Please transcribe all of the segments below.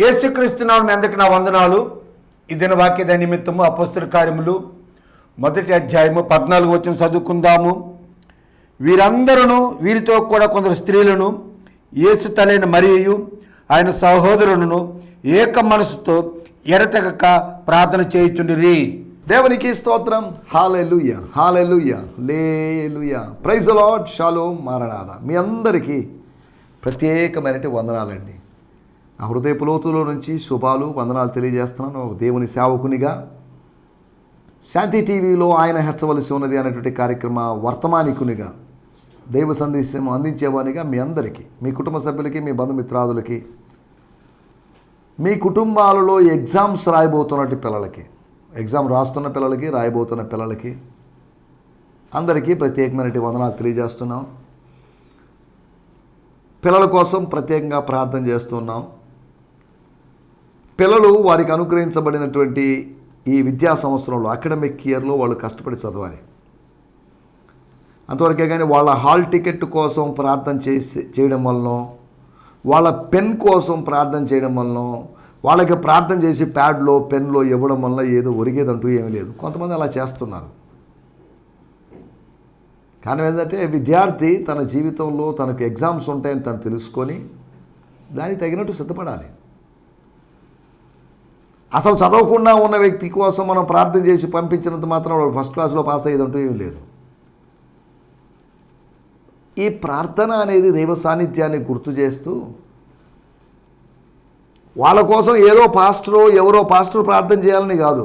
యేసుక్రీస్తునామని ఎందుకు నా వందనాలు. ఇదిన వాక్యద నిమిత్తము అపస్తుల కార్యములు. మొదటి అధ్యాయము పద్నాలుగు వచ్చిన చదువుకుందాము. వీరందరూ వీరితో కూడా కొందరు స్త్రీలను యేసు తలైన మరియు ఆయన సహోదరులను ఏక మనసుతో ఎడతెగక ప్రార్థన చేయుచుండిరి. దేవునికి స్తోత్రం. హాలెలుయ హాలెలుయ లేలుయ ప్రైజ్ లాడ్ షాలో మారనాథ మీ అందరికీ ప్రత్యేకమైనటి వందనాలండి. నా హృదయపు లోతులో నుంచి శుభాలు వందనాలు తెలియజేస్తున్నాను. ఒక దేవుని సేవకునిగా శాంతి టీవీలో ఆయన హెచ్చవలసి ఉన్నది అనేటువంటి కార్యక్రమ వర్తమానికునిగా దైవ సందేశం అందించేవానిగా మీ అందరికీ మీ కుటుంబ సభ్యులకి మీ బంధుమిత్రాదులకి మీ కుటుంబాలలో ఎగ్జామ్స్ రాయబోతున్నటి పిల్లలకి ఎగ్జామ్ రాస్తున్న పిల్లలకి రాయబోతున్న పిల్లలకి అందరికీ ప్రత్యేకమైనటువంటి వందనాలు తెలియజేస్తున్నాం. పిల్లల కోసం ప్రత్యేకంగా ప్రార్థన చేస్తున్నాం. పిల్లలు వారికి అనుగ్రహించబడినటువంటి ఈ విద్యా సంవత్సరంలో అకాడమిక్ ఇయర్లో వాళ్ళు కష్టపడి చదవాలి. అంతవరకే కానీ వాళ్ళ హాల్ టికెట్ కోసం ప్రార్థన చేసి చేయడం వలన వాళ్ళ పెన్ కోసం ప్రార్థన చేయడం వలన వాళ్ళకి ప్రార్థన చేసి ప్యాడ్లో పెన్లో ఇవ్వడం వల్ల ఏదో ఒరిగేదంటూ ఏమీ లేదు. కొంతమంది అలా చేస్తున్నారు. కానీ ఏంటంటే విద్యార్థి తన జీవితంలో తనకు ఎగ్జామ్స్ ఉంటాయని తను తెలుసుకొని దానికి తగినట్టు సిద్ధపడాలి. అసలు చదవకుండా ఉన్న వ్యక్తి కోసం మనం ప్రార్థన చేసి పంపించినంత మాత్రం వాడు ఫస్ట్ క్లాస్లో పాస్ అయ్యేదంటూ ఏం లేదు. ఈ ప్రార్థన అనేది దైవ సాన్నిధ్యాన్ని గుర్తు చేస్తూ వాళ్ళ కోసం ఏదో పాస్టరో ఎవరో పాస్టర్ ప్రార్థన చేయాలని కాదు.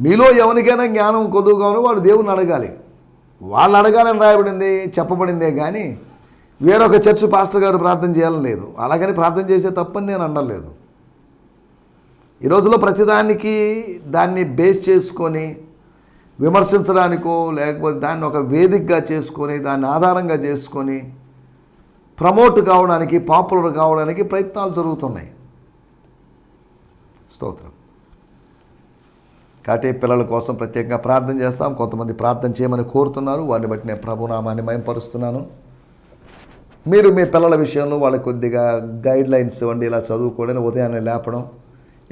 మీలో ఎవరికైనా జ్ఞానం కొద్దుగానో వాడు దేవుని అడగాలి. వాళ్ళు అడగాలని రాయబడింది చెప్పబడిందే కానీ వేరొక చర్చ్ పాస్టర్ గారు ప్రార్థన చేయాలని లేదు. అలాగని ప్రార్థన చేసే తప్పని నేను అనలేదు ఈ రోజులో ప్రతిదానికి దాన్ని బేస్ చేసుకొని విమర్శించడానికో లేకపోతే దాన్ని ఒక వేదికగా చేసుకొని దాన్ని ఆధారంగా చేసుకొని ప్రమోట్ కావడానికి పాపులర్ కావడానికి ప్రయత్నాలు జరుగుతున్నాయి. స్తోత్రం. కాబట్టి పిల్లల కోసం ప్రత్యేకంగా ప్రార్థన చేస్తాం. కొంతమంది ప్రార్థన చేయమని కోరుతున్నారు. వారిని బట్టి నేను ప్రభునామాన్ని మయంపరుస్తున్నాను. మీరు మీ పిల్లల విషయంలో వాళ్ళకి కొద్దిగా గైడ్ లైన్స్ ఇవ్వండి. ఇలా చదువుకోవడం ఉదయాన్నే లేపడం.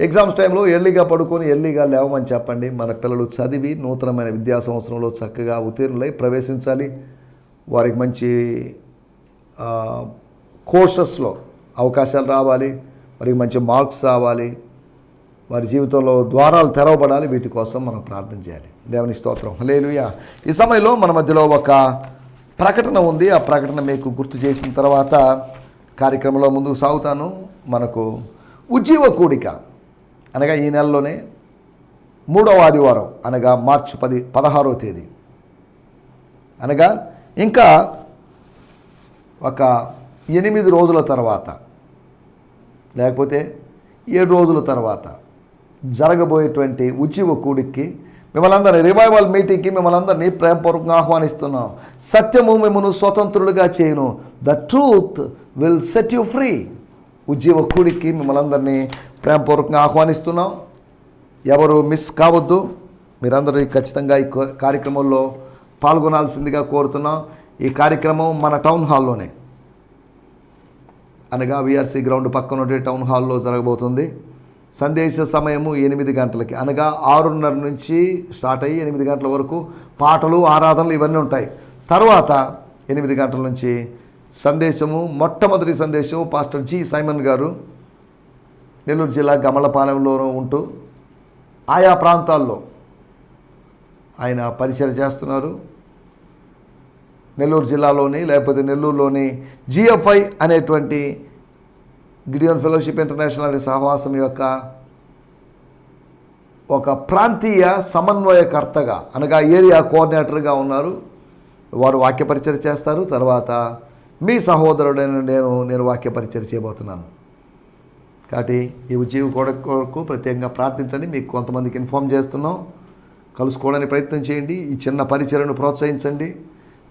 ఎగ్జామ్స్ టైంలో ఎర్లీగా పడుకొని ఎర్లీగా లేవమని చెప్పండి. మన పిల్లలు చదివి నూతనమైన విద్యా సంవత్సరంలో చక్కగా ఉత్తీర్ణులై ప్రవేశించాలి. వారికి మంచి కోర్సెస్లో అవకాశాలు రావాలి. వారికి మంచి మార్క్స్ రావాలి. వారి జీవితంలో ద్వారాలు తెరవబడాలి. వీటి కోసం మనం ప్రార్థన చేయాలి. దేవుని స్తోత్రం. లేలుయా ఈ సమయంలో మన మధ్యలో ఒక ప్రకటన ఉంది. ఆ ప్రకటన మీకు గుర్తు చేసిన తర్వాత కార్యక్రమంలో ముందుకు సాగుతాను. మనకు ఉజ్జీవ కూడిక. అనగా ఈ నెలలోనే మూడవ ఆదివారం అనగా మార్చి పది పదహారవ తేదీ. అనగా ఇంకా ఒక ఎనిమిది రోజుల తర్వాత లేకపోతే ఏడు రోజుల తర్వాత జరగబోయేటువంటి ఉచివ కూడికి మిమ్మల్ని అందరినీ రివైవల్ మీటింగ్కి మిమ్మల్ని అందరినీ ప్రేమపూర్వకంగా ఆహ్వానిస్తున్నాం. సత్యము మిమ్మల్ని స్వతంత్రులుగా చేయను. The truth will set you free ఉజ్జీవ కూడికి మిమ్మల్ని అందరినీ ప్రేమపూర్వకంగా ఆహ్వానిస్తున్నాం. ఎవరు మిస్ కావద్దు. మీరందరూ ఖచ్చితంగా ఈ కార్యక్రమంలో పాల్గొనాల్సిందిగా కోరుతున్నాం. ఈ కార్యక్రమం మన టౌన్ హాల్లోనే. అనగా విఆర్సీ గ్రౌండ్ పక్కన ఉండే టౌన్ హాల్లో జరగబోతుంది. సందేశ సమయము ఎనిమిది గంటలకి. అనగా ఆరున్నర నుంచి స్టార్ట్ అయ్యి ఎనిమిది గంటల వరకు పాటలు ఆరాధనలు ఇవన్నీ ఉంటాయి. తర్వాత ఎనిమిది గంటల నుంచి సందేశము మొట్టమొదటి సందేశము పాస్టర్ జి సైమన్ గారు నెల్లూరు జిల్లా గమలపాలెంలోనూ ఉంటూ ఆయా ప్రాంతాల్లో ఆయన పరిచయం చేస్తున్నారు. నెల్లూరు జిల్లాలోని లేకపోతే నెల్లూరులోని జిఎఫ్ఐ అనేటువంటి గిడియన్ ఫెలోషిప్ ఇంటర్నేషనల్ అనే సహవాసం యొక్క ఒక ప్రాంతీయ సమన్వయకర్తగా అనగా ఏరియా కోఆర్డినేటర్గా ఉన్నారు. వారు వాక్యపరిచయం చేస్తారు. తర్వాత మీ సహోదరుడైన నేను నేను వాక్యపరిచయం చేయబోతున్నాను. కాబట్టి ఈ ఉద్యోగ కొరకు కొరకు ప్రత్యేకంగా ప్రార్థించండి. మీకు కొంతమందికి ఇన్ఫామ్ చేస్తున్నాం. కలుసుకోవడానికి ప్రయత్నం చేయండి. ఈ చిన్న పరిచయను ప్రోత్సహించండి.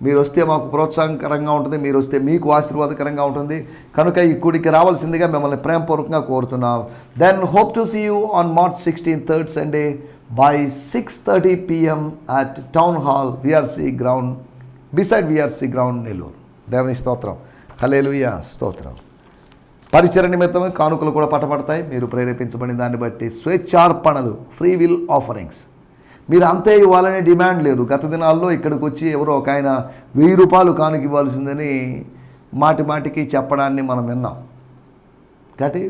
మీరు వస్తే మాకు ప్రోత్సాహకరంగా ఉంటుంది. మీరు వస్తే మీకు ఆశీర్వాదకరంగా ఉంటుంది. కనుక ఈ కూడికి రావాల్సిందిగా మిమ్మల్ని ప్రేమపూర్వకంగా కోరుతున్నాం. Then hope to see you on March sixteen third Sunday by six thirty PM at town hall VRC ground beside VRC ground Nellore దేవుని స్తోత్రం. హలేలుయా స్తోత్రం. పరిచయ నిమిత్తం కానుకలు కూడా పట్టబడతాయి. మీరు ప్రేరేపించబడిన దాన్ని బట్టి స్వేచ్ఛార్పణలు ఫ్రీ విల్ ఆఫరింగ్స్ మీరు అంతే ఇవ్వాలనే డిమాండ్ లేదు. గత దినాల్లో ఇక్కడికి వచ్చి ఎవరో ఒక ఆయన వెయ్యి రూపాయలు కానుక ఇవ్వాల్సిందని మాటి మాటికి చెప్పడాన్ని మనం విన్నాం. కాబట్టి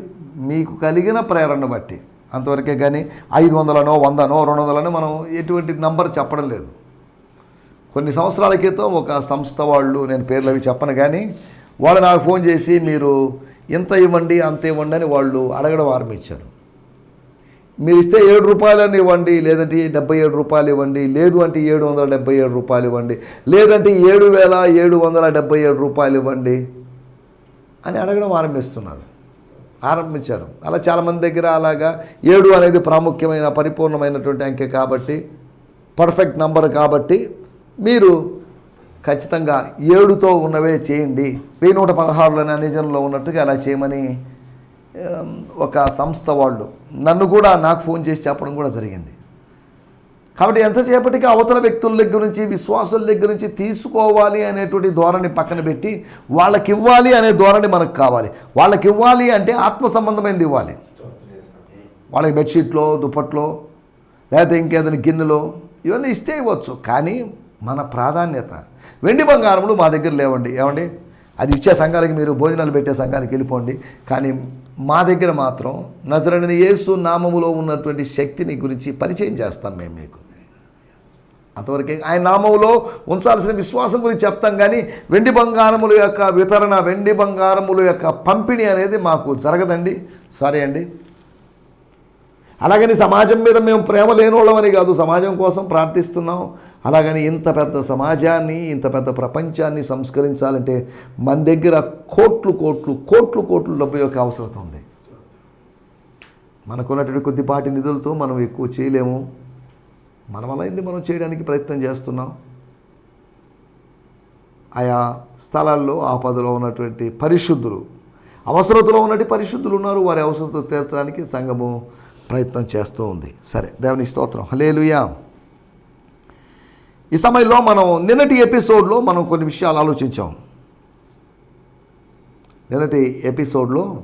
మీకు కలిగిన ప్రేరణ బట్టి అంతవరకే కానీ ఐదు వందలనో వందనో రెండు వందలనో మనం ఎటువంటి నంబర్ చెప్పడం లేదు. కొన్ని సంవత్సరాల క్రితం ఒక సంస్థ వాళ్ళు నేను పేర్లు అవి చెప్పను కానీ వాళ్ళు నాకు ఫోన్ చేసి మీరు ఇంత ఇవ్వండి అంత ఇవ్వండి అని వాళ్ళు అడగడం ఆరంభించారు. మీరు ఇస్తే ఏడు రూపాయలని ఇవ్వండి లేదంటే డెబ్బై ఏడు రూపాయలు ఇవ్వండి లేదు అంటే ఏడు వందల డెబ్బై ఏడు రూపాయలు ఇవ్వండి లేదంటే ఏడు వేల ఏడు వందల డెబ్బై ఏడు రూపాయలు ఇవ్వండి అని అడగడం ఆరంభిస్తున్నారు. ఆరంభించారు. అలా చాలామంది దగ్గర అలాగా ఏడు అనేది ప్రాముఖ్యమైన పరిపూర్ణమైనటువంటి అంకె కాబట్టి పర్ఫెక్ట్ నంబర్ కాబట్టి మీరు ఖచ్చితంగా ఏడుతో ఉన్నవే చేయండి. వెయ్యి నూట పదహారులోనే నిజంలో ఉన్నట్టుగా అలా చేయమని ఒక సంస్థ వాళ్ళు నన్ను కూడా నాకు ఫోన్ చేసి చెప్పడం కూడా జరిగింది. కాబట్టి ఎంతసేపటికి అవతల వ్యక్తుల దగ్గర నుంచి విశ్వాసుల దగ్గర నుంచి తీసుకోవాలి అనేటువంటి ధోరణి పక్కన పెట్టి వాళ్ళకి ఇవ్వాలి అనే ధోరణి మనకు కావాలి. వాళ్ళకి ఇవ్వాలి అంటే ఆత్మ సంబంధమైనది ఇవ్వాలి. వాళ్ళకి బెడ్షీట్లో దుప్పట్లో లేకపోతే ఇంకేదైనా గిన్నెలో ఇవన్నీ ఇస్తే ఇవ్వచ్చు. కానీ మన ప్రాధాన్యత. వెండి బంగారములు మా దగ్గర లేవండి. ఏమండి? అది ఇచ్చే సంఘాలకి మీరు భోజనాలు పెట్టే సంఘానికి వెళ్ళిపోండి. కానీ మా దగ్గర మాత్రం నజరని యేసు నామములో ఉన్నటువంటి శక్తిని గురించి పరిచయం చేస్తాం మేము మీకు. అంతవరకే ఆయన నామములో ఉంచాల్సిన విశ్వాసం గురించి చెప్తాం కానీ వెండి బంగారముల యొక్క వితరణ వెండి బంగారముల యొక్క పంపిణీ అనేది మాకు జరగదండి. సారీ అండి. అలాగని సమాజం మీద మేము ప్రేమ లేనోళ్ళమని కాదు సమాజం కోసం ప్రార్థిస్తున్నాం. అలాగని ఇంత పెద్ద సమాజాన్ని ఇంత పెద్ద ప్రపంచాన్ని సంస్కరించాలంటే మన దగ్గర కోట్లు కోట్లు కోట్లు కోట్లు డబ్బు యొక్క అవసరం ఉంది. మనకున్నటువంటి కొద్దిపాటి నిధులతో మనం ఎక్కువ చేయలేము. మన వల్ల మనం చేయడానికి ప్రయత్నం చేస్తున్నాం? ఆయా స్థలాల్లో ఆపదలో ఉన్నటువంటి పరిశుద్ధులు అవసరతలో ఉన్నటువంటి పరిశుద్ధులు ఉన్నారు. వారి అవసరత తీర్చడానికి సంఘము ప్రయత్నం చేస్తూ ఉంది. సరే దేవుని స్తోత్రం. హలేలుయా ఈ సమయంలో మనం నిన్నటి ఎపిసోడ్లో మనం కొన్ని విషయాలు ఆలోచించాం. నిన్నటి ఎపిసోడ్లో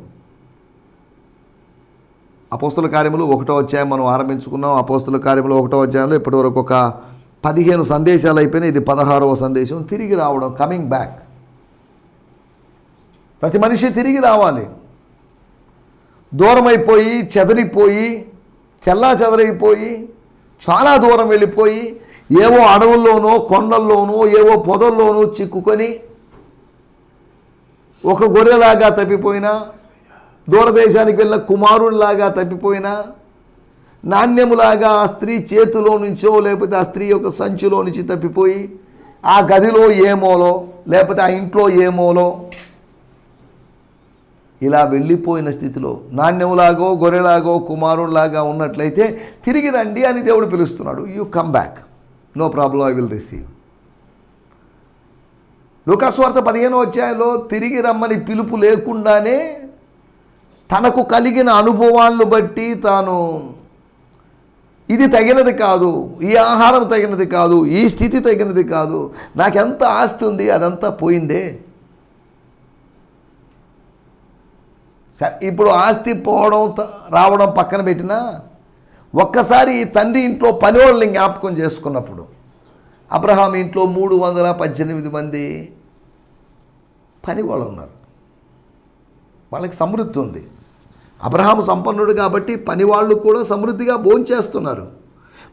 అపోస్తుల కార్యములు ఒకటో అధ్యాయం మనం ఆరంభించుకున్నాం. అపోస్తుల కార్యములు ఒకటో అధ్యాయంలో ఇప్పటివరకు ఒక పదిహేను సందేశాలు అయిపోయినాయి. ఇది పదహారవ సందేశం. తిరిగి రావడం కమింగ్ బ్యాక్ ప్రతి మనిషి తిరిగి రావాలి. దూరమైపోయి చెదరిపోయి చెల్లా చెదరైపోయి చాలా దూరం వెళ్ళిపోయి ఏవో అడవుల్లోనో కొండల్లోనో ఏవో పొదల్లోనో చిక్కుకొని ఒక గొర్రెలాగా తప్పిపోయినా దూరదేశానికి వెళ్ళిన కుమారుడిలాగా తప్పిపోయినా నాణ్యములాగా ఆ స్త్రీ చేతిలో నుంచో లేకపోతే ఆ స్త్రీ యొక్క సంచిలో నుంచి తప్పిపోయి ఆ గదిలో ఏమోలో లేకపోతే ఆ ఇంట్లో ఏమోలో ఇలా వెళ్ళిపోయిన స్థితిలో నాణ్యములాగో గొర్రెలాగో కుమారుడిలాగా ఉన్నట్లయితే తిరిగి రండి అని దేవుడు పిలుస్తున్నాడు. You come back no problem I will receive లోకాస్వార్థ పదిహేను అధ్యాయంలో తిరిగి రమ్మని పిలుపు లేకుండానే తనకు కలిగిన అనుభవాలను బట్టి తాను ఇది తగినది కాదు ఈ ఆహారం తగినది కాదు ఈ స్థితి తగినది కాదు నాకెంత ఆస్తి ఉంది అదంతా పోయిందే. ఇప్పుడు ఆస్తి పోవడం రావడం పక్కన పెట్టినా ఒక్కసారి ఈ తండ్రి ఇంట్లో పనివాళ్ళని జ్ఞాపకం చేసుకున్నప్పుడు అబ్రహాం ఇంట్లో మూడు వందల పద్దెనిమిది మంది పని వాళ్ళు ఉన్నారు. వాళ్ళకి సమృద్ధి ఉంది. అబ్రహాం సంపన్నుడు కాబట్టి పనివాళ్ళు కూడా సమృద్ధిగా భోంచేస్తున్నారు.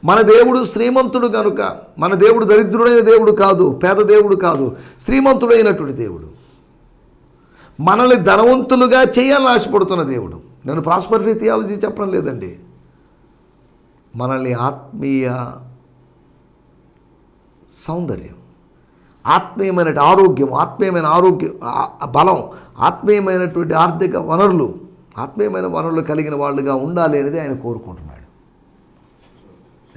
మన దేవుడు శ్రీమంతుడు కనుక మన దేవుడు దరిద్రుడైన దేవుడు కాదు పేద దేవుడు కాదు శ్రీమంతుడైనటువంటి దేవుడు. మనల్ని ధనవంతులుగా చేయాలని ఆశపడుతున్న దేవుడు. నేను ప్రాస్పరిటీ థియాలజీ చెప్పడం లేదండి. మనల్ని ఆత్మీయ సౌందర్యం ఆత్మీయమైన ఆరోగ్యం ఆత్మీయమైన ఆరోగ్య బలం ఆత్మీయమైనటువంటి ఆర్థిక వనరులు ఆత్మీయమైన వనరులు కలిగిన వాళ్ళుగా ఉండాలి అనేది ఆయన కోరుకుంటున్నాడు.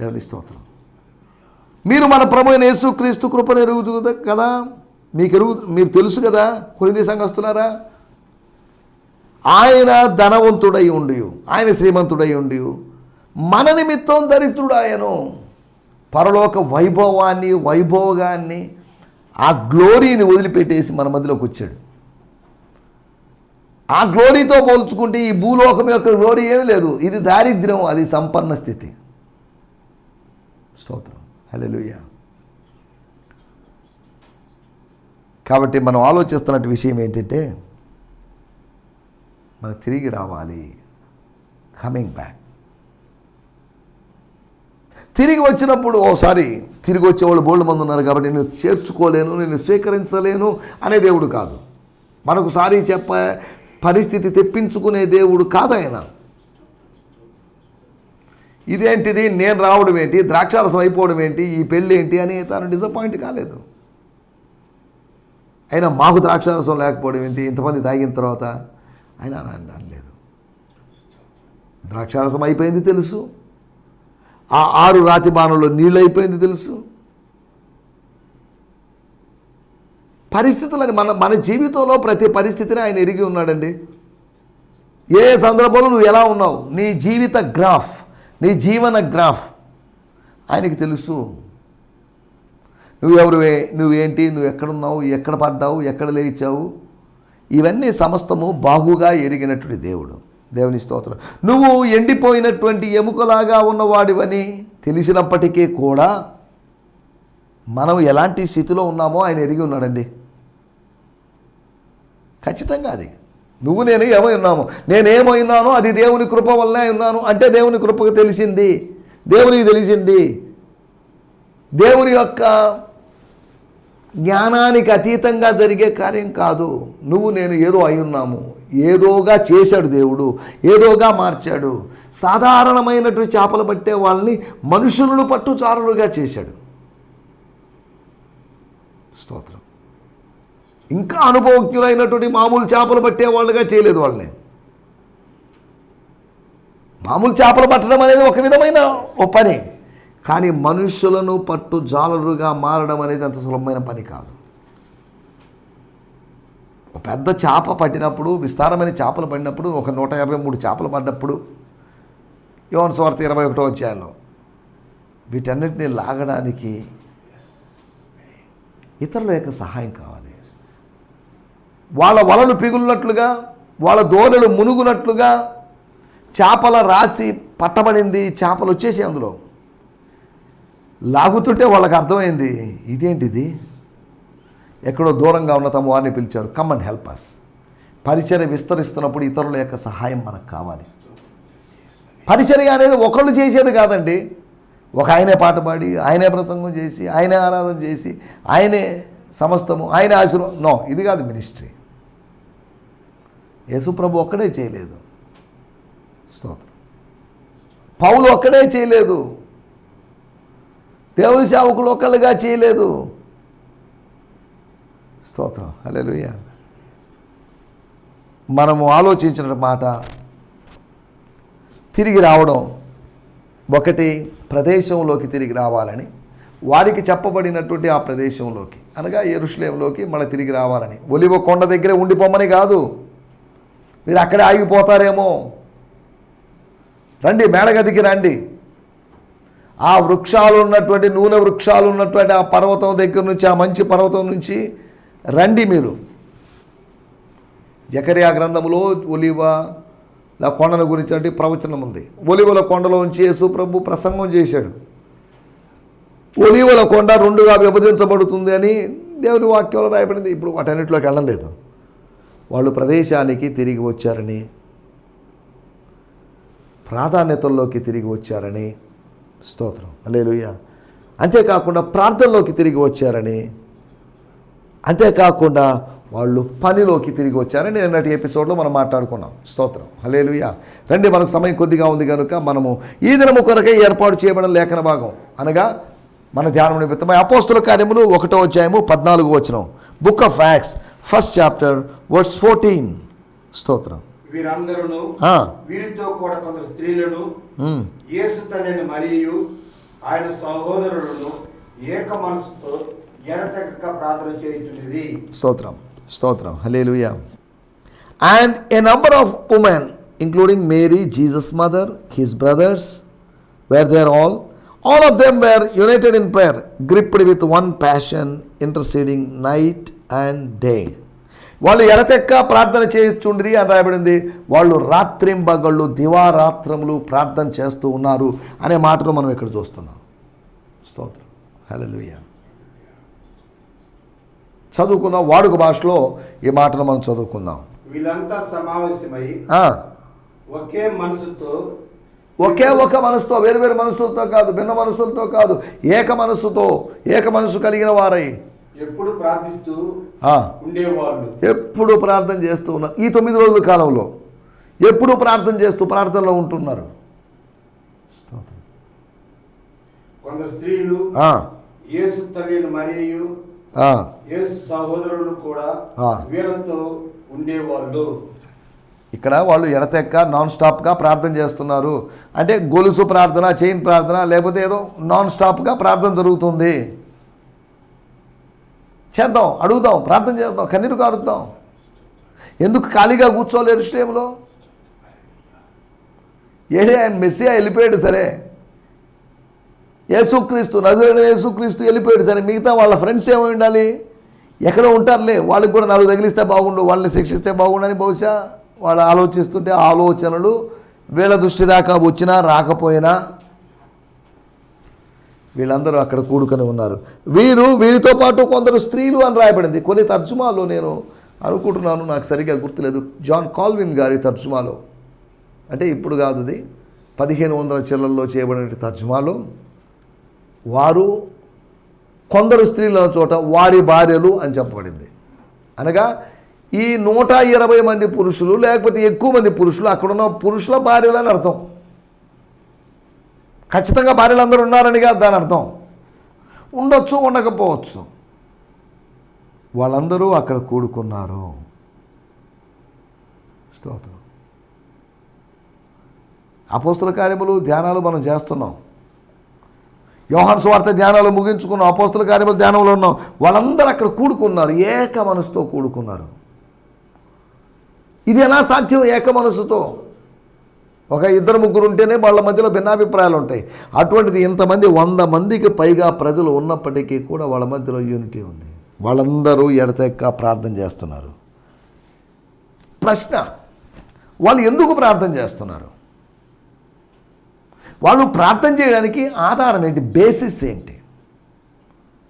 దేవుని స్తోత్రం. మీరు మన ప్రభు యేసుక్రీస్తు కృపను ఎరుగుతుంది కదా? మీకు మీరు తెలుసు కదా కొరింది సంఘస్తులారా ఆయన ధనవంతుడై ఉండి ఆయన శ్రీమంతుడై ఉండి మన నిమిత్తం దరిద్రుడాయను. పరలోక వైభవాన్ని వైభోగాన్ని ఆ గ్లోరీని వదిలిపెట్టేసి మన మధ్యలోకి వచ్చాడు. ఆ గ్లోరీతో పోల్చుకుంటే ఈ భూలోకం యొక్క గ్లోరీ ఏమీ లేదు. ఇది దారిద్ర్యం అది సంపన్న స్థితి. స్తోత్రం. హల్లెలూయా. కాబట్టి మనం ఆలోచిస్తున్నట్టు విషయం ఏంటంటే మనం తిరిగి రావాలి. కమింగ్ బ్యాక్ తిరిగి వచ్చినప్పుడు ఓసారి తిరిగి వచ్చేవాళ్ళు బోల్డ్ మంది ఉన్నారు కాబట్టి నేను చేర్చుకోలేను నేను స్వీకరించలేను అనే దేవుడు కాదు. మనకు సారీ చెప్ప పరిస్థితి తెప్పించుకునే దేవుడు కాదు ఆయన. ఇదేంటిది? నేను రావడం ఏంటి? ద్రాక్షారసం అయిపోవడం ఏంటి? ఈ పెళ్ళి ఏంటి? అని తాను డిసప్పాయింట్ కాలేదు. అయినా మాకు ద్రాక్షారసం లేకపోవడం ఏంటి? ఇంతమంది తాగిన తర్వాత ఆయన అనలేదు ద్రాక్షారసం అయిపోయింది తెలుసు. ఆ ఆరు రాతి బాణంలో నీళ్ళు అయిపోయింది తెలుసు. పరిస్థితులని మన మన జీవితంలో ప్రతి పరిస్థితిని ఆయన ఎరిగి ఉన్నాడండి. ఏ సందర్భంలో నువ్వు ఎలా ఉన్నావు? నీ జీవిత గ్రాఫ్ నీ జీవన గ్రాఫ్ ఆయనకి తెలుసు. నువ్వెవరువే నువ్వేంటి నువ్వు ఎక్కడున్నావు ఎక్కడ పడ్డావు ఎక్కడ లేచావు? ఇవన్నీ సమస్తము బాగుగా ఎరిగినటువంటి దేవుడు. దేవుని స్తోత్రం. నువ్వు ఎండిపోయినటువంటి ఎముకలాగా ఉన్నవాడివని తెలిసినప్పటికీ కూడా మనం ఎలాంటి స్థితిలో ఉన్నామో ఆయన ఎరిగి ఉన్నాడండి. ఖచ్చితంగా అది. నువ్వు నేను ఏమై ఉన్నాము? నేనేమై ఉన్నానో అది దేవుని కృప వల్లనే ఉన్నాను అంటే దేవుని కృపకు తెలిసింది. దేవునికి తెలిసింది. దేవుని యొక్క జ్ఞానానికి అతీతంగా జరిగే కార్యం కాదు. నువ్వు నేను ఏదో అయి ఉన్నాము ఏదోగా చేశాడు దేవుడు. ఏదోగా మార్చాడు. సాధారణమైనటువంటి చేపలు పట్టే వాళ్ళని మనుషులను పట్టుచారులుగా చేశాడు. స్తోత్రం. ఇంకా అనుభవజ్ఞులైనటువంటి మామూలు చేపలు పట్టే వాళ్ళుగా చేయలేదు వాళ్ళని. మామూలు చేపలు పట్టడం అనేది ఒక విధమైన ఓ పని. కానీ మనుషులను పట్టు జాలరుగా మారడం అనేది అంత సులభమైన పని కాదు. ఒక పెద్ద చేప పట్టినప్పుడు విస్తారమైన చేపలు పడినప్పుడు ఒక నూట యాభై మూడు చేపలు పడ్డప్పుడు యోన్ స్వార్థ ఇరవై ఒకటో వచ్చాయలో వీటన్నిటిని లాగడానికి ఇతరుల యొక్క సహాయం కావాలి. వాళ్ళ వలలు పిగులున్నట్లుగా వాళ్ళ దోణలు మునుగునట్లుగా చేపల రాసి పట్టబడింది చేపలు వచ్చేసి అందులో. లాగుతుంటే వాళ్ళకి అర్థమైంది ఇదేంటిది? ఎక్కడో దూరంగా ఉన్న తమ వారిని పిలిచారు. కమ్ అండ్ హెల్ప్ అస్ పరిచర్య విస్తరిస్తున్నప్పుడు ఇతరుల యొక్క సహాయం మనకు కావాలి. పరిచర్య అనేది ఒకళ్ళు చేసేది కాదండి. ఒక ఆయనే పాట పాడి ఆయనే ప్రసంగం చేసి ఆయనే ఆరాధన చేసి ఆయనే సమస్తము ఆయనే ఆశీర్వాదం. నో ఇది కాదు మినిస్ట్రీ. యేసుప్రభు ఒక్కడే చేయలేదు. స్తోత్రం. పౌలు ఒక్కడే చేయలేదు. దేవుని సేవకులు ఒక్కళ్ళుగా చేయలేదు. స్తోత్రం. హల్లెలూయా. మనము ఆలోచించిన మాట తిరిగి రావడం ఒకటి ప్రదేశంలోకి తిరిగి రావాలని వారికి చెప్పబడినటువంటి ఆ ప్రదేశంలోకి అనగా ఎరుషులేంలోకి మళ్ళీ తిరిగి రావాలని. ఒలివ కొండ దగ్గరే ఉండిపోమని కాదు. మీరు అక్కడే ఆగిపోతారేమో. రండి మేడగదికి రండి. ఆ వృక్షాలు ఉన్నటువంటి నూనె వృక్షాలు ఉన్నటువంటి ఆ పర్వతం దగ్గర నుంచి ఆ మంచి పర్వతం నుంచి రండి మీరు. జకరియా గ్రంథములో ఒలివ లా కొండను గురించి ప్రవచనం ఉంది. ఒలివల కొండలో నుంచి యేసు ప్రభు ప్రసంగం చేశాడు. ఒలివల కొండ రెండుగా విభజించబడుతుంది అని దేవుని వాక్యంలో రాయబడింది. ఇప్పుడు వాటన్నిటిలోకి వెళ్ళలేదు వాళ్ళు ప్రదేశానికి తిరిగి వచ్చారని ప్రాధాన్యతల్లోకి తిరిగి వచ్చారని స్తోత్రం. అలేలుయ్య అంతేకాకుండా ప్రార్థనలోకి తిరిగి వచ్చారని అంతేకాకుండా వాళ్ళు పనిలోకి తిరిగి వచ్చారని నిన్నటి ఎపిసోడ్లో మనం మాట్లాడుకున్నాం. స్తోత్రం. హలేలుయ రండి మనకు సమయం కొద్దిగా ఉంది కనుక మనము ఈ దినము కొరకే ఏర్పాటు చేయబడిన లేఖన భాగం. అనగా మన ధ్యానం నిమిత్తమై అపోస్తుల కార్యములు ఒకటో అధ్యాయము పద్నాలుగు వచనం. Book of Acts first chapter words fourteen స్తోత్రం. వీరందరూ వీరితో కూడా కొందరు స్త్రీలను యేసు తల్లిని మరియు ఆయన సహోదరులను ఏక మనసుతో ఎడతెగక ప్రార్థన చేయుచుండిరి స్తోత్రం స్తోత్రం. Hallelujah and a number of women including Mary Jesus mother his brothers were there all all of them were united in prayer gripped with one passion interceding night and day వాళ్ళు ఎడతెక్క ప్రార్థన చేస్తుండ్రి అని రాయబడింది. వాళ్ళు రాత్రింబగళ్ళు దివారాత్రములు ప్రార్థన చేస్తూ ఉన్నారు అనే మాటను మనం ఇక్కడ చూస్తున్నాం. స్తోత్రం. హల్లెలూయ. చదువుకుందాం. వాడుక భాషలో ఈ మాటను మనం చదువుకుందాం. వీళ్ళంతా సమావేశమై ఒకే మనసుతో ఒకే ఒక మనసుతో వేరు వేరు మనసులతో కాదు భిన్న మనసులతో కాదు ఏక మనస్సుతో ఏక మనసు కలిగిన వారై ఎప్పుడు ప్రార్థిస్తూ ఉండేవాళ్ళు. ఎప్పుడు ప్రార్థన చేస్తూ ఉన్నారు. ఈ తొమ్మిది రోజుల కాలంలో ఎప్పుడు ప్రార్థన చేస్తూ ప్రార్థనలో ఉంటున్నారు? కొందరు స్త్రీలు యేసు తల్లిని మరియు యేసు సహోదరులు కూడా ఉండేవాళ్ళు. ఇక్కడ వాళ్ళు ఎడతెక్క నాన్ స్టాప్గా ప్రార్థన చేస్తున్నారు. అంటే గొలుసు ప్రార్థన చైన్ ప్రార్థన లేకపోతే ఏదో నాన్ స్టాప్గా ప్రార్థన జరుగుతుంది. చేద్దాం అడుగుదాం ప్రార్థన చేద్దాం కన్నీరు కారుద్దాం. ఎందుకు ఖాళీగా కూర్చోలేరు స్టేమ్లో ఏడే ఆయన మెస్సియా వెళ్ళిపోయాడు సరే. యేసుక్రీస్తు నదులైన యేసుక్రీస్తు వెళ్ళిపోయాడు సరే. మిగతా వాళ్ళ ఫ్రెండ్స్ ఏమై ఉండాలి? ఎక్కడో ఉంటారులే. వాళ్ళకి కూడా నాలుగు తగిలిస్తే బాగుండు వాళ్ళని శిక్షిస్తే బాగుండని బహుశా వాళ్ళు ఆలోచిస్తుంటే ఆలోచనలు వీళ్ళ దృష్టి దాకా వచ్చినా రాకపోయినా వీళ్ళందరూ అక్కడ కూడుకొని ఉన్నారు. వీరు వీరితో పాటు కొందరు స్త్రీలు అని రాయబడింది. కొన్ని తర్జుమాలో నేను అనుకుంటున్నాను నాకు సరిగ్గా గుర్తులేదు. జాన్ కాల్విన్ గారి తర్జుమాలో. అంటే ఇప్పుడు కాదు అది పదిహేను వందల చిల్లల్లో చేయబడిన తర్జుమాలో. వారు కొందరు స్త్రీల చోట వారి భార్యలు అని చెప్పబడింది. అనగా ఈ నూట ఇరవై మంది పురుషులు లేకపోతే ఎక్కువ మంది పురుషులు అక్కడున్న పురుషుల భార్యలు అని అర్థం. ఖచ్చితంగా భార్యలు అందరూ ఉన్నారని కాదు దాని అర్థం. ఉండొచ్చు ఉండకపోవచ్చు. వాళ్ళందరూ అక్కడ కూడుకున్నారు. స్తోత్రం. అపోస్తుల కార్యములు ధ్యానాలు మనం చేస్తున్నాం. యోహాన్ స్వార్థ ధ్యానాలు ముగించుకున్నాం అపోస్తుల కార్యములు ధ్యానంలో ఉన్నాం. వాళ్ళందరూ అక్కడ కూడుకున్నారు ఏక మనసుతో కూడుకున్నారు. ఇది ఎలా సాధ్యం ఏక మనసుతో? ఒక ఇద్దరు ముగ్గురు ఉంటేనే వాళ్ళ మధ్యలో భిన్నాభిప్రాయాలు ఉంటాయి. అటువంటిది ఇంతమంది వంద మందికి పైగా ప్రజలు ఉన్నప్పటికీ కూడా వాళ్ళ మధ్యలో యూనిటీ ఉంది. వాళ్ళందరూ ఎడతెక్క ప్రార్థన చేస్తున్నారు. ప్రశ్న వాళ్ళు ఎందుకు ప్రార్థన చేస్తున్నారు? వాళ్ళు ప్రార్థన చేయడానికి ఆధారం ఏంటి? బేసిస్ ఏంటి?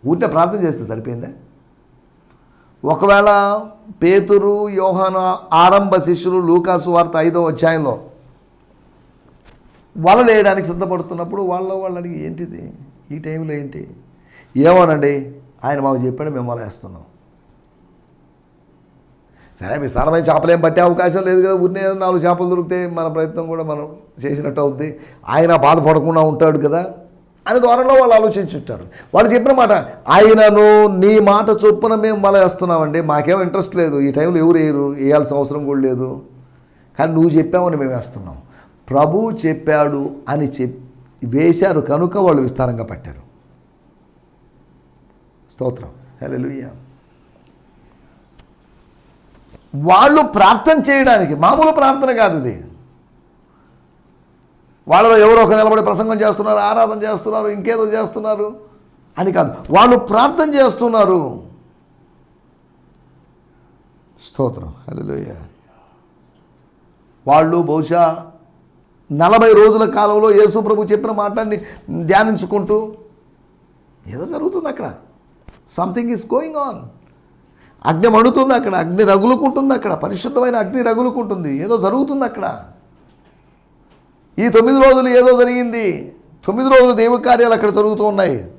ఊరినే ప్రార్థన చేస్తే సరిపోయిందా? ఒకవేళ పేతురు యోహాను ఆరంభ శిష్యులు లూకాసు వార్త ఐదో అధ్యాయంలో వలలు వేయడానికి సిద్ధపడుతున్నప్పుడు వాళ్ళ వాళ్ళు అడిగి ఏంటిది? ఈ టైంలో ఏంటి? ఏమోనండి ఆయన మాకు చెప్పాడు మేము వల వేస్తున్నాం. సరే మీ స్థానమైన చేపలేం పట్టే అవకాశం లేదు కదా ఉన్న నాలుగు చేపలు దొరికితే మన ప్రయత్నం కూడా మనం చేసినట్టు అవుద్ది. ఆయన బాధపడకుండా ఉంటాడు కదా అని ద్వారంలో వాళ్ళు ఆలోచించుంటారు. వాళ్ళు చెప్పిన మాట ఆయనను నీ మాట చొప్పున మేము వల వేస్తున్నామండి మాకేం ఇంట్రెస్ట్ లేదు ఈ టైంలో ఎవరు వేయరు వేయాల్సిన అవసరం కూడా లేదు. కానీ నువ్వు చెప్పావని మేము వేస్తున్నాం. ప్రభు చెప్పాడు అని చెప్ వేశారు కనుక వాళ్ళు విస్తారంగా పట్టారు. స్తోత్రం. హల్లెలూయా. వాళ్ళు ప్రార్థన చేయడానికి మామూలు ప్రార్థన కాదు ఇది. వాళ్ళలో ఎవరో ఒక నిలబడి ప్రసంగం చేస్తున్నారు ఆరాధన చేస్తున్నారు ఇంకేదో చేస్తున్నారు అని కాదు. వాళ్ళు ప్రార్థన చేస్తున్నారు. స్తోత్రం. హల్లెలూయా. వాళ్ళు బహుశా నలభై రోజుల కాలంలో యేసుప్రభు చెప్పిన మాటని ధ్యానించుకుంటూ ఏదో జరుగుతుంది అక్కడ. సంథింగ్ ఈస్ గోయింగ్ ఆన్ అగ్ని మండుతుంది అక్కడ అగ్ని రగులుకుంటుంది అక్కడ పరిశుద్ధమైన అగ్ని రగులుకుంటుంది ఏదో జరుగుతుంది అక్కడ. ఈ తొమ్మిది రోజులు ఏదో జరిగింది తొమ్మిది రోజులు దేవ కార్యాలు అక్కడ జరుగుతూ ఉన్నాయి.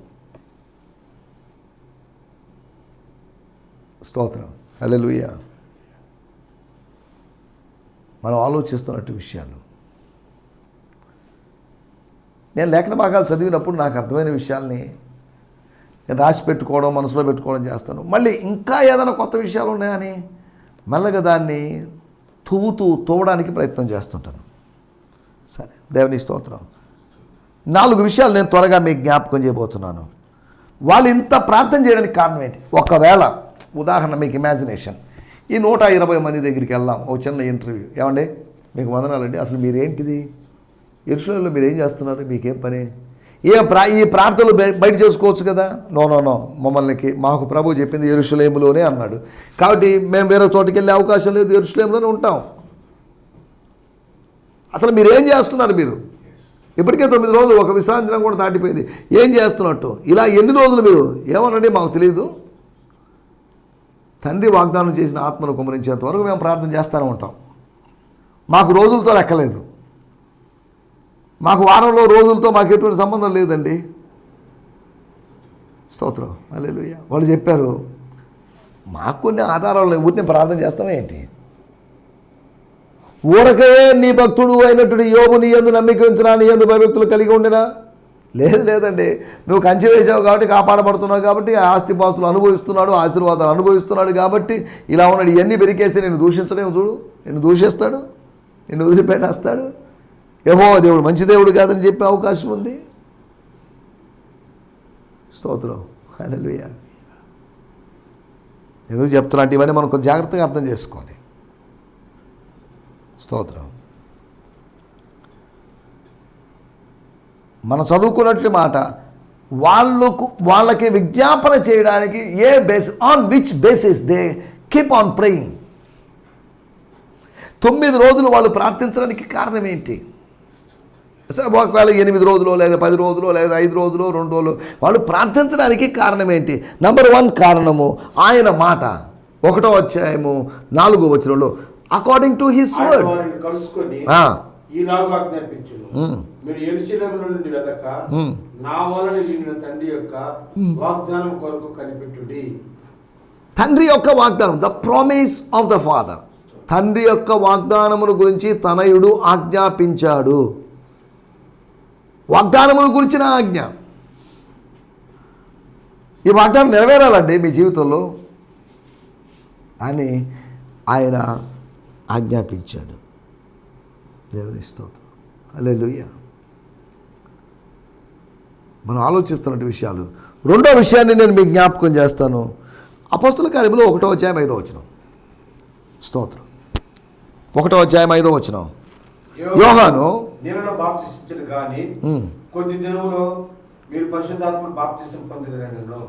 స్తోత్రం. హలో మనం ఆలోచిస్తున్నట్టు విషయాలు. నేను లేఖన భాగాలు చదివినప్పుడు నాకు అర్థమైన విషయాల్ని నేను రాసి పెట్టుకోవడం మనసులో పెట్టుకోవడం చేస్తాను. మళ్ళీ ఇంకా ఏదైనా కొత్త విషయాలు ఉన్నాయని మెల్లగా దాన్ని తువ్వుతూ తోవడానికి ప్రయత్నం చేస్తుంటాను. సరే దేవుని స్తోత్రం. నాలుగు విషయాలు నేను త్వరగా మీకు జ్ఞాపకం చేయబోతున్నాను. వాళ్ళు ఇంత ప్రార్థన చేయడానికి కారణం ఏంటి? ఒకవేళ ఉదాహరణ మీకు ఇమాజినేషన్ ఈ నూట ఇరవై మంది దగ్గరికి వెళ్దాం ఒక చిన్న ఇంటర్వ్యూ ఏమండి? మీకు వందనాలండి. అసలు మీరేంటిది? ఇరుషులలో మీరు ఏం చేస్తున్నారు? మీకేం పని? ఏ ప్రా ఈ ప్రార్థనలు బయట చేసుకోవచ్చు కదా? No no no. మమ్మల్ని మాకు ప్రభు చెప్పింది ఎరుషులేములోనే అన్నాడు. కాబట్టి మేము వేరే చోటుకి వెళ్ళే అవకాశం లేదు ఎరుషులేములోనే ఉంటాం. అసలు మీరు ఏం చేస్తున్నారు మీరు? ఇప్పటికే తొమ్మిది రోజులు ఒక విశ్రాంతి కూడా దాటిపోయింది. ఏం చేస్తున్నట్టు? ఇలా ఎన్ని రోజులు మీరు? ఏమనండి? మాకు తెలియదు తండ్రి వాగ్దానం చేసిన ఆత్మను కుమరించేంత వరకు మేము ప్రార్థన చేస్తూనే ఉంటాం. మాకు రోజులతో లెక్కలేదు. మాకు వారంలో రోజులతో మాకు ఎటువంటి సంబంధం లేదండి. స్తోత్రం. అల్లెలుయ్య వాళ్ళు చెప్పారు మాకు కొన్ని ఆధారాలు లేవు. ఊరిని ప్రార్థన చేస్తామే ఏంటి? ఊరకే నీ భక్తుడు అయినటువంటి యోగు నీ ఎందు నమ్మిక ఉంచినా? నీ ఎందు భయభక్తులు కలిగి ఉండినా? లేదు లేదండి. నువ్వు కంచె వేసావు కాబట్టి కాపాడబడుతున్నావు కాబట్టి ఆ ఆస్తి పాస్తులు అనుభవిస్తున్నాడు ఆశీర్వాదాలు అనుభవిస్తున్నాడు కాబట్టి ఇలా ఉన్నాడు. ఇవన్నీ పెరికేస్తే నేను దూషించలేము చూడు. నిన్ను దూషిస్తాడు నిన్ను వదిలిపెట్టేస్తాడు. ఏహో దేవుడు మంచి దేవుడు కాదని చెప్పే అవకాశం ఉంది. స్తోత్రం. హల్లెలూయా. ఎందుకు చెప్తున్నా ఇవన్నీ మనం కొంచెం జాగ్రత్తగా అర్థం చేసుకోవాలి. స్తోత్రం. మనం చదువుకున్నట్లు మాట వాళ్ళకు వాళ్ళకి విజ్ఞాపన చేయడానికి a base on which basis they keep on praying తొమ్మిది రోజులు వాళ్ళు ప్రార్థించడానికి కారణం ఏంటి? ఒకవేళ ఎనిమిది రోజులు లేదా పది రోజులు లేదా ఐదు రోజులు రెండు రోజులు వాళ్ళు ప్రార్థించడానికి కారణం ఏంటి? నంబర్ వన్ కారణము ఆయన మాట. ఒకటో అధ్యాయము నాలుగో వచనంలో అకార్డింగ్ టు హిస్ వర్డ్. మీరు నుండి వెళ్ళక. నా వలన తండ్రి యొక్క వాగ్దానం కొరకు కనిపెట్టుడి. తండ్రి యొక్క వాగ్దానం the promise of the Father తండ్రి యొక్క వాగ్దానమును గురించి తనయుడు ఆజ్ఞాపించాడు. వాగ్దానమును గురించిన ఆజ్ఞ. ఈ వాగ్దానం నెరవేరాలండి మీ జీవితంలో అని ఆయన ఆజ్ఞాపించాడు. దేవుని స్తోత్రం. అల్లెలుయ్య మనం ఆలోచిస్తున్న విషయాలు. రెండో విషయాన్ని నేను మీకు జ్ఞాపకం చేస్తాను. అపస్తుల కార్యములో ఒకటో అధ్యాయం ఐదో వచ్చినాం స్తోత్రం. ఒకటో అధ్యాయం ఐదో వచ్చినాం యోహాను నీళ్ళలో కానీ కొద్ది దినములో మీరు పరిశుద్ధాత్మ బాప్తిసం పొందిదరనను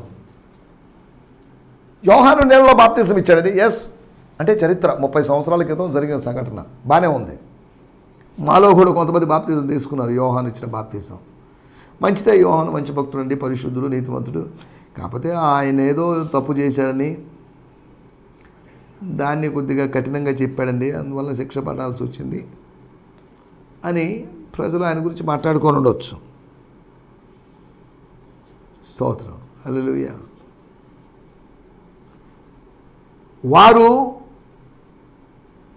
యోహాను నెలలో బాప్తీసం ఇచ్చాడండి. ఎస్ అంటే చరిత్ర. ముప్పై సంవత్సరాల క్రితం జరిగిన సంఘటన. బాగానే ఉంది. మాలో కూడా కొంతమంది బాప్తీసం తీసుకున్నారు. యోహాను ఇచ్చిన బాప్తీసం. మంచిదే యోహాను మంచి భక్తుడండి పరిశుద్ధుడు నీతిమంతుడు. కాకపోతే ఆయన ఏదో తప్పు చేశాడని దాన్ని కొద్దిగా కఠినంగా చెప్పాడండి. అందువల్ల శిక్ష పడాల్సి వచ్చింది. అని ప్రజలు ఆయన గురించి మాట్లాడుకొని ఉండొచ్చు. స్తోత్రం. అల్లెలుయ వారు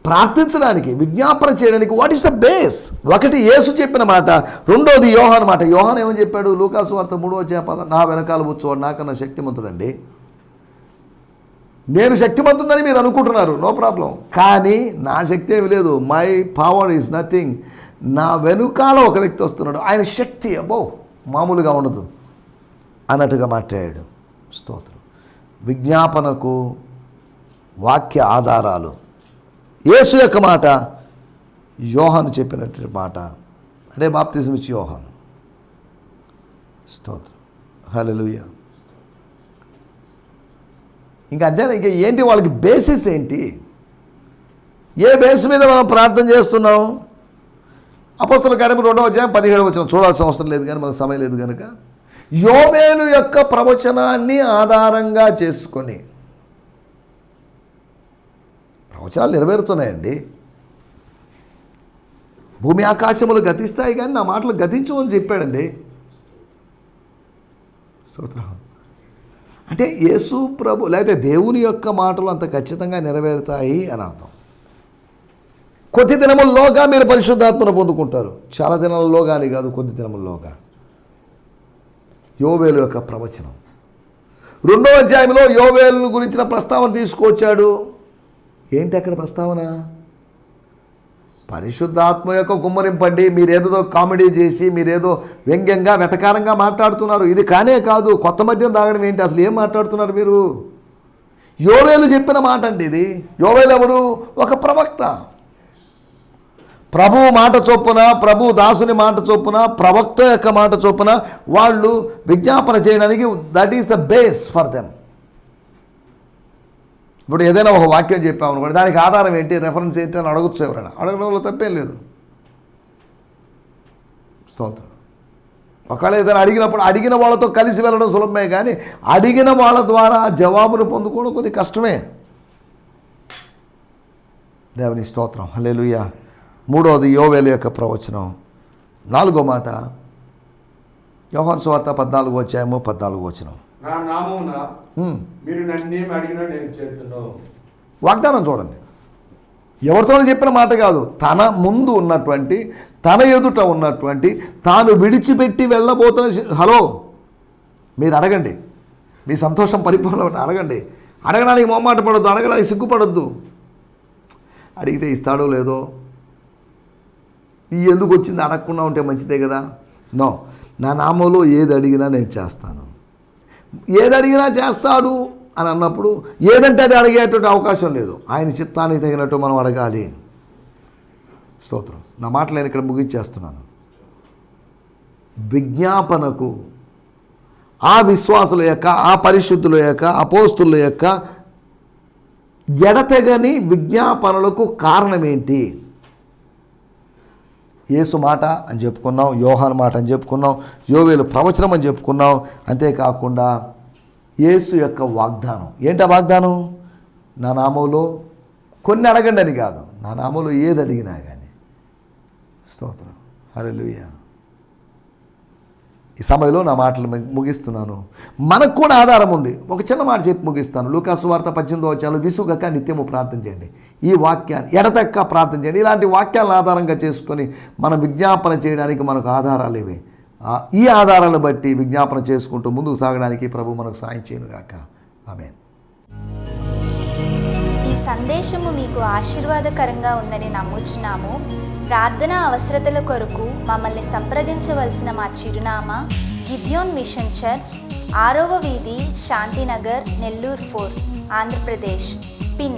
ప్రార్థించడానికి విజ్ఞాపన చేయడానికి వాట్ ఈస్ ద బేస్ ఒకటి యేసు చెప్పిన మాట రెండోది యోహాన్ మాట. యోహాన్ ఏమని చెప్పాడు? లూకాసు వార్త మూడో చేపద నా వెనకాల కూర్చోవాడు నాకన్నా శక్తిమంతుడండి. నేను శక్తిమంతుడని మీరు అనుకుంటున్నారు నో ప్రాబ్లం. కానీ నా శక్తి ఏమి లేదు. మై పవర్ ఈజ్ నథింగ్ నా వెనుకాల ఒక వ్యక్తి వస్తున్నాడు. ఆయన శక్తి అబ్బో మామూలుగా ఉండదు అన్నట్టుగా మాట్లాడాడు. స్తోత్రం. విజ్ఞాపనకు వాక్య ఆధారాలు. యేసు యొక్క మాట యోహాను చెప్పినట్టు మాట. అంటే బాప్తిజం ఇచ్చి యోహాను. స్తోత్రం. హల్లెలూయ. ఇంకా అంతే ఇంకా ఏంటి వాళ్ళకి బేసిస్ ఏంటి? ఏ బేస్ మీద మనం ప్రార్థన చేస్తున్నాం? అపస్తుల కార్యం రెండవ అధ్యాయం పదిహేడు వచ్చిన చూడాల్సిన అవసరం లేదు కానీ మనకు సమయం లేదు కనుక యోమేలు యొక్క ప్రవచనాన్ని ఆధారంగా చేసుకొని. ప్రవచనాలు నెరవేరుతున్నాయండి. భూమి ఆకాశములు గతిస్తాయి కానీ నా మాటలు గతించు అని చెప్పాడండి. స్తోత్రం. అంటే యేసు ప్రభు లేకపోతే దేవుని యొక్క మాటలు అంత ఖచ్చితంగా నెరవేరుతాయి అని అర్థం. కొద్ది దినముల్లోగా మీరు పరిశుద్ధాత్మను పొందుకుంటారు. చాలా దినాలలో కానీ కాదు కొద్ది దినముల్లోగా యోవేలు యొక్క ప్రవచనం. రెండో అధ్యాయంలో యోవేలు గురించిన ప్రస్తావన తీసుకొచ్చాడు ఏంటి అక్కడ ప్రస్తావన? పరిశుద్ధాత్మ యొక్క గుమ్మరింపండి మీరేదో కామెడీ చేసి మీరేదో వ్యంగ్యంగా వెటకారంగా మాట్లాడుతున్నారు. ఇది కానే కాదు కొత్త మద్యం తాగడం ఏంటి? అసలు ఏం మాట్లాడుతున్నారు మీరు? యోవేలు చెప్పిన మాట అండి ఇది. యోవేలు ఎవరు? ఒక ప్రవక్త. ప్రభువు మాట చొప్పున ప్రభు దాసుని మాట చొప్పున ప్రవక్త యొక్క మాట చొప్పున వాళ్ళు విజ్ఞాపన చేయడానికి that is the base for them ఇప్పుడు ఏదైనా ఒక వాక్యం చెప్పామనుకోండి దానికి ఆధారం ఏంటి? రెఫరెన్స్ ఏంటి అని అడగచ్చు ఎవరైనా. అడగడంలో తప్పేం లేదు. స్తోత్రం. ఒకవేళ ఏదైనా అడిగినప్పుడు అడిగిన వాళ్ళతో కలిసి వెళ్ళడం సులభమే కానీ అడిగిన వాళ్ళ ద్వారా జవాబును పొందుకోవడం కొద్ది కష్టమే. దేవుని స్తోత్రం. హల్లెలూయా. మూడవది యోవేలు యొక్క ప్రవచనం. నాలుగో మాట యోహాన్ సువార్త పద్నాలుగు వచ్చాయేమో పద్నాలుగు వచ్చినాం వాగ్దానం చూడండి. ఎవరితో చెప్పిన మాట కాదు తన ముందు ఉన్నటువంటి తన ఎదుట ఉన్నటువంటి తాను విడిచిపెట్టి వెళ్ళబోతున్న హలో మీరు అడగండి. మీ సంతోషం పరిపూర్ణ అడగండి. అడగడానికి మొమ్మాట పడద్దు అడగడానికి సిగ్గుపడద్దు. అడిగితే ఇస్తాడో లేదో ఈ ఎందుకు వచ్చింది? అడగకుండా ఉంటే మంచిదే కదా? నో. నా నామంలో ఏది అడిగినా నేను చేస్తాను. ఏది అడిగినా చేస్తాడు అని అన్నప్పుడు ఏదంటే అది అడిగేటువంటి అవకాశం లేదు. ఆయన చిత్తానికి తగినట్టు మనం అడగాలి. స్తోత్రం. నా మాటలు నేను ఇక్కడ ముగించేస్తున్నాను. విజ్ఞాపనకు ఆ విశ్వాసుల యొక్క ఆ పరిశుద్ధుల యొక్క అపోస్తుల యొక్క ఎడతెగని విజ్ఞాపనలకు కారణం ఏంటి యేసు మాట అని చెప్పుకున్నాం యోహాన్ మాట అని చెప్పుకున్నాం యోవేలు ప్రవచనం అని చెప్పుకున్నాం. అంతేకాకుండా యేసు యొక్క వాగ్దానం. ఏంటి ఆ వాగ్దానం? నా నామంలో కొన్ని అడగండి అని కాదు. నా నామంలో ఏది అడిగినా కానీ స్తోత్రం. హల్లెలూయా. ఈ సమయంలో నా మాటలు ముగిస్తున్నాను. మనకు కూడా ఆధారం ఉంది. ఒక చిన్న మాట చెప్పి ముగిస్తాను. లూకాసు వార్త పద్దెనిమిదో వచ్చాలు విసుగక నిత్యము ప్రార్థన చేయండి. ఈ వాక్యాన్ని ఎడతెక్క ప్రార్థన చేయండి. ఇలాంటి వాక్యాలను ఆధారంగా చేసుకొని మనం విజ్ఞాపన చేయడానికి మనకు ఆధారాలు ఇవి. ఈ ఆధారాలను బట్టి విజ్ఞాపన చేసుకుంటూ ముందుకు సాగడానికి ప్రభు మనకు సాయం చేయను గాక. ఆమె ఈ సందేశము మీకు ఆశీర్వాదకరంగా ఉందని నమ్ముచున్నాము. ప్రార్థన అవసరతల కొరకు మమ్మల్ని సంప్రదించవలసిన మా చిరునామా గిద్యోన్ మిషన్ చర్చ్ ఆరవ వీధి శాంతినగర్ నెల్లూరు ఫోర్ ఆంధ్రప్రదేశ్. పిన్